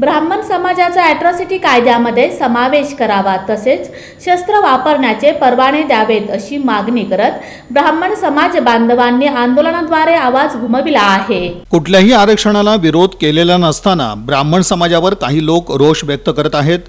ब्राह्मण समाजाचा ॲट्रॉसिटी कायद्यामध्ये समावेश करावा तसेच शस्त्र वापरण्याचे परवाने द्यावेत अशी मागणी करत ब्राह्मण समाज बांधवांनी आंदोलनाद्वारे आवाज घुमविला आहे. कुठल्याही आरक्षणाला विरोध केलेला नसताना ब्राह्मण समाजावर काही लोक रोष व्यक्त करत आहेत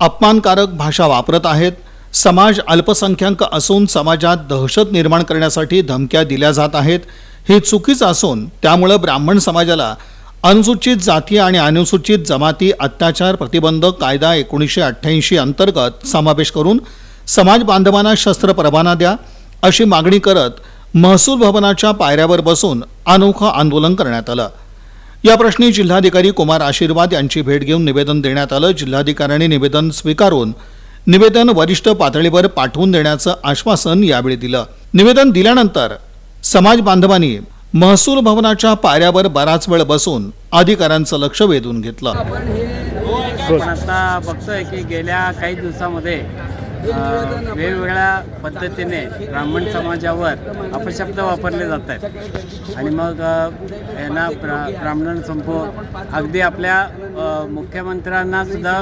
अपमानकारक भाषा वापरत आहेत समाज अल्पसंख्याक असून समाजात दहशत निर्माण करण्यासाठी धमक्या दिल्या जात आहेत हे चुकीचं असून त्यामुळं ब्राह्मण समाजाला अनुसूचित जाती आणि अनुसूचित जमाती अत्याचार प्रतिबंध कायदा एकोणीसशे अठ्ठ्याऐंशी अंतर्गत समावेश करून समाज बांधवांना शस्त्र परवाना द्या अशी मागणी करत महसूल भवनाच्या पायऱ्यावर बसून अनोखं आंदोलन करण्यात आलं. या प्रश्नी जिल्हाधिकारी कुमार आशीर्वाद यांची भेट घेऊन निवेदन देण्यात आलं. जिल्हाधिकाऱ्यांनी निवेदन स्वीकारून निवेदन वरिष्ठ पातळीवर पाठवून देण्याचं आश्वासन यावेळी दिलं. निवेदन दिल्यानंतर समाज बांधवांनी महसूल भवनाच्या पायऱ्यावर बराच वेळ बसून अधिकाऱ्यांचं लक्ष वेधून घेतलं. आपण आता बघतोय की गेल्या काही दिवसामध्ये वेगवेगळ्या पद्धतीने ब्राह्मण समाजावर अपशब्द वापरले जात आहेत. आणि मग यांना ब्रा ब्राह्मण संपो अगदी आपल्या मुख्यमंत्र्यांनासुद्धा मुख्यमंत्र्यांना सुद्धा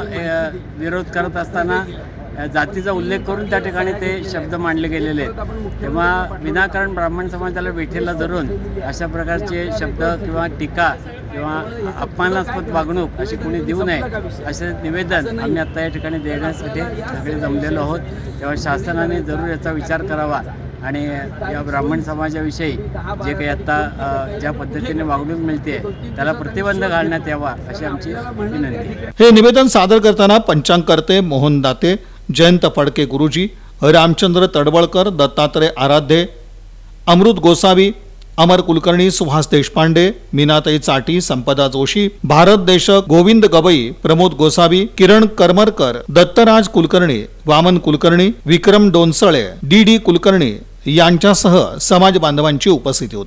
विरोध करत असताना जातीचा उल्लेख करून त्या ठिकाणी ते शब्द मांडले गेलेले आहेत. तेव्हा विनाकारण ब्राह्मण समाजाला वेठेला धरून अशा प्रकारचे शब्द किंवा टीका किंवा अपमानास्पद वागणूक अशी कोणी देऊ नये असे निवेदन आम्ही आत्ता या ठिकाणी देण्यासाठी सगळे जमलेलो आहोत. तेव्हा शासनाने जरूर याचा विचार करावा आणि या ब्राह्मण समाजाविषयी जे काही आत्ता ज्या पद्धतीने वागणूक मिळते त्याला प्रतिबंध घालण्यात यावा अशी आमची विनंती हे निवेदन सादर करताना पंचांगकर्ते मोहन दाते जयंत फडके गुरुजी रामचंद्र तडवळकर दत्तात्रय आराध्ये अमृत गोसावी अमर कुलकर्णी सुहास देशपांडे मीनाताई चाटी संपदा जोशी भारत देशक गोविंद गवई प्रमोद गोसावी किरण करमरकर दत्तराज कुलकर्णी वामन कुलकर्णी विक्रम डोनसळे डी डी कुलकर्णी यांच्यासह समाज बांधवांची उपस्थिती होती.